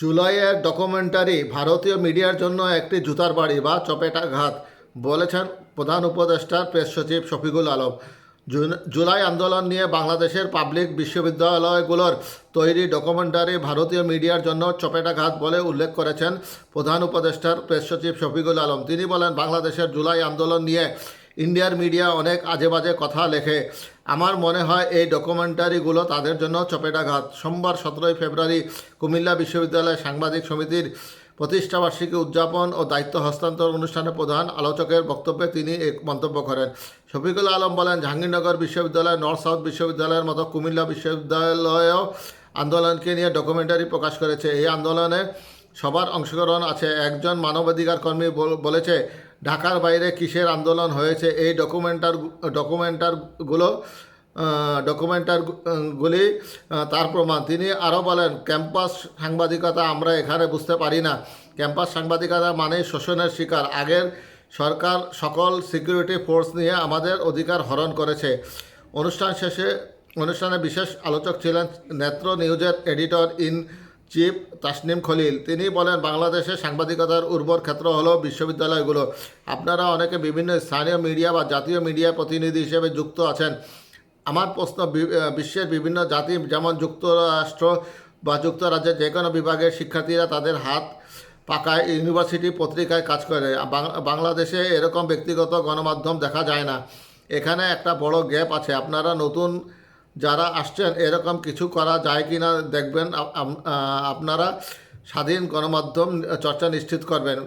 জুলাইয়ের ডকুমেন্টারি ভারতীয় মিডিয়ার জন্য একটি জুতার বাড়ি বা চপেটাঘাত, বলেছেন প্রধান উপদেষ্টার প্রেস সচিব শফিকুল আলম। জুলাই আন্দোলন নিয়ে বাংলাদেশের পাবলিক বিশ্ববিদ্যালয়গুলোর তৈরি ডকুমেন্টারি ভারতীয় মিডিয়ার জন্য চপেটাঘাত বলে উল্লেখ করেছেন প্রধান উপদেষ্টার প্রেস সচিব শফিকুল আলম। তিনি বলেন, বাংলাদেশের জুলাই আন্দোলন নিয়ে ইন্ডিয়ার মিডিয়া অনেক আজে বাজে কথা লেখে। আমার মনে হয় এই ডকুমেন্টারিগুলো তাদের জন্য চপেটাঘাত। সোমবার সতেরোই ফেব্রুয়ারি কুমিল্লা বিশ্ববিদ্যালয় সাংবাদিক সমিতির প্রতিষ্ঠাবার্ষিকী উদযাপন ও দায়িত্ব হস্তান্তর অনুষ্ঠানে প্রধান আলোচকের বক্তব্যে তিনি এক মন্তব্য করেন। শফিকুল আলম বলেন, জাহাঙ্গীরনগর বিশ্ববিদ্যালয়, নর্থ সাউথ বিশ্ববিদ্যালয়ের মতো কুমিল্লা বিশ্ববিদ্যালয়েও আন্দোলনকে নিয়ে ডকুমেন্টারি প্রকাশ করেছে। এই আন্দোলনে সবার অংশগ্রহণ আছে। একজন মানবাধিকার কর্মী বলেছে ঢাকার বাইরে কিসের আন্দোলন হয়েছে? এই ডকুমেন্টার ডকুমেন্টারগুলো ডকুমেন্টারগুলি তার প্রমাণ। তিনি আরও বলেন, ক্যাম্পাস সাংবাদিকতা আমরা এখানে বুঝতে পারি না। ক্যাম্পাস সাংবাদিকতা মানে শোষণের শিকার। আগের সরকার সকল সিকিউরিটি ফোর্স নিয়ে আমাদের অধিকার হরণ করেছে। অনুষ্ঠান শেষে, অনুষ্ঠানে বিশেষ আলোচক ছিলেন নেত্র নিউজের editor in chief Tasneem Khalil. তিনি বলেন, বাংলাদেশের সাংবাদিকতার উর্বর ক্ষেত্র হলো বিশ্ববিদ্যালয়গুলো। আপনারা অনেকে বিভিন্ন স্থানীয় মিডিয়া বা জাতীয় মিডিয়া প্রতিনিধি হিসেবে যুক্ত আছেন। আমার প্রশ্ন বিশ্বের বিভিন্ন জাতি যেমন যুক্তরাষ্ট্র বা যুক্তরাজ্যের যে কোনো বিভাগের শিক্ষার্থীরা তাদের হাত পাকায় ইউনিভার্সিটি পত্রিকায় কাজ করে। বাংলাদেশে এরকম ব্যক্তিগত গণমাধ্যম দেখা যায় না। এখানে একটা বড় গ্যাপ আছে। আপনারা নতুন যারা আসছেন, এরকম কিছু করা যায় কি না দেখবেন আপনারা স্বাধীন গণমাধ্যম চর্চা নিশ্চিত করবেন।